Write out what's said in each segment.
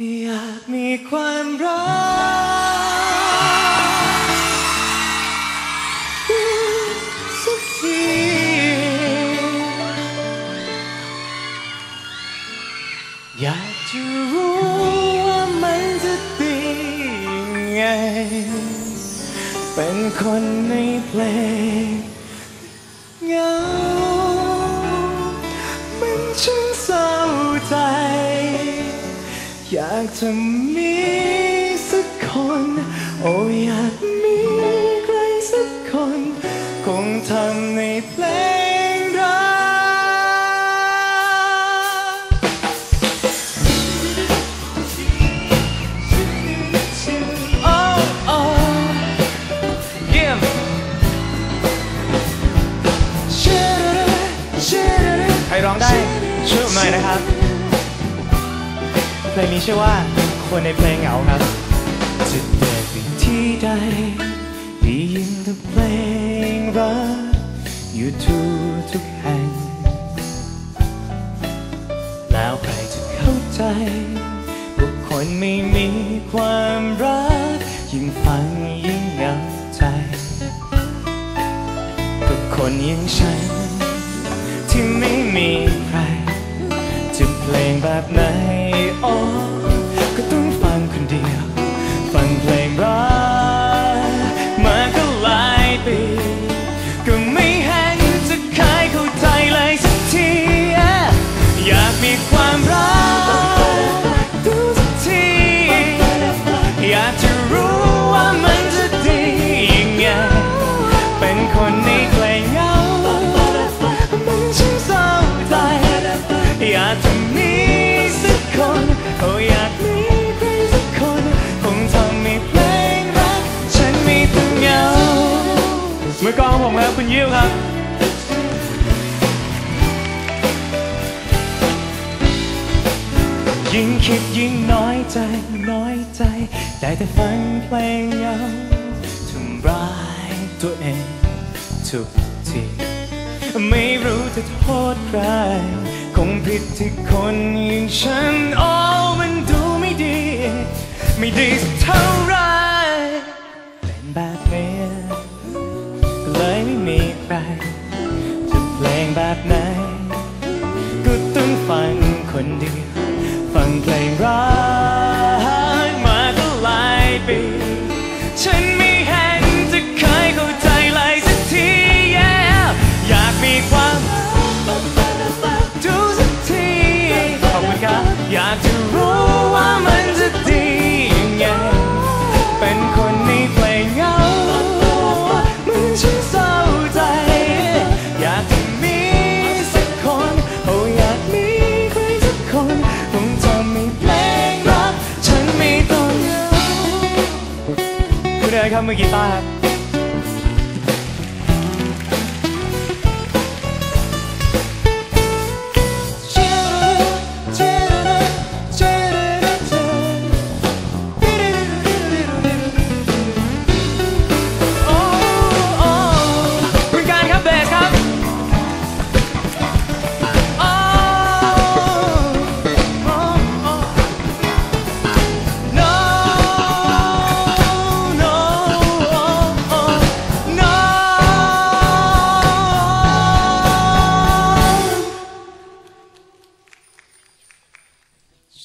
อยากมีความรักสักทีอยากจะรู้ว่ามันจะดียังไง เป็นคนในเพลงเงา อยากจะมีสักคน โอ้อยากมีใครสักคน คงทำในเพลงรักโอ้โอ้เยี่ยมใครร้องได้ช่วยผมหน่อยนะครับ เพลงนี้ชื่อว่าคนในเพลงเหงาครับจะเดินไปที่ใดได้ยินแต่เพลงรักอยู่ทุกทุกแห่ง แล้วใครจะเข้าใจว่าคนไม่มีความรัก ยิ่งฟังยิ่งเหงาใจก็คคนอย่างฉันที่ไม่มีใครจะเพลงแบบไหน กองผมครับคุณยิ้วครับยิ่งคิดยิ่งน้อยใจน้อยใจ ได้แต่ฟังเพลงเหงทำร้ายตัวเองทุกทีไม่รู้จะโทษใคร คงผิดที่คนอย่างฉันโอ้มันดูไม่ดี ไม่ดีสักเท่าไร ต้องฟังคนเดียว ครับมือกีตาร์ครับ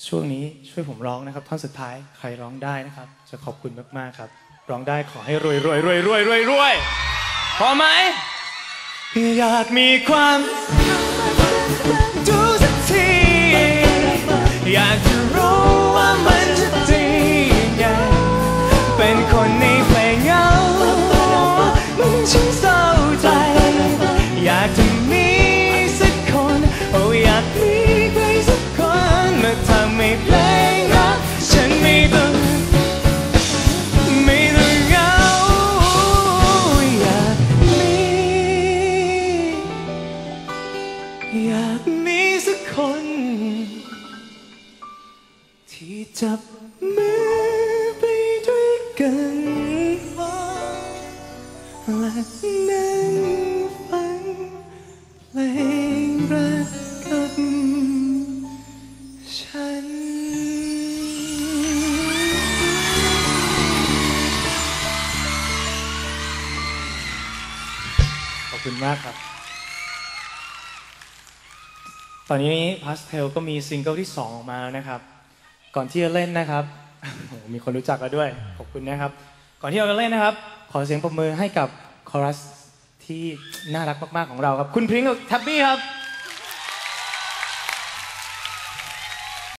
ช่วงนี้ช่วยผมร้องนะครับ ท่อนสุดท้ายใครร้องได้นะครับ จะขอบคุณมากๆครับ ร้องได้ขอให้รวยรวยรวยรวยรวยรวยพอไหมอยากมีความดูสักทีอยาก คน ที่จับมือไปด้วยกันและนั่งฟังเพลงรักกับฉัน ขอบคุณมากครับ ตอนนี้พาสเทลก็มีซิงเกิลที่ 2 ออกมาแล้วนะครับ ก่อนที่จะเล่นนะครับมีคนรู้จักแล้วด้วย ขอบคุณนะครับ ก่อนที่เราจะเล่นนะครับ ขอเสียงปรบมือให้กับคอรัสที่น่ารักมาก ๆ ของเราครับ คุณพริ้งกับแท็บบี้ครับ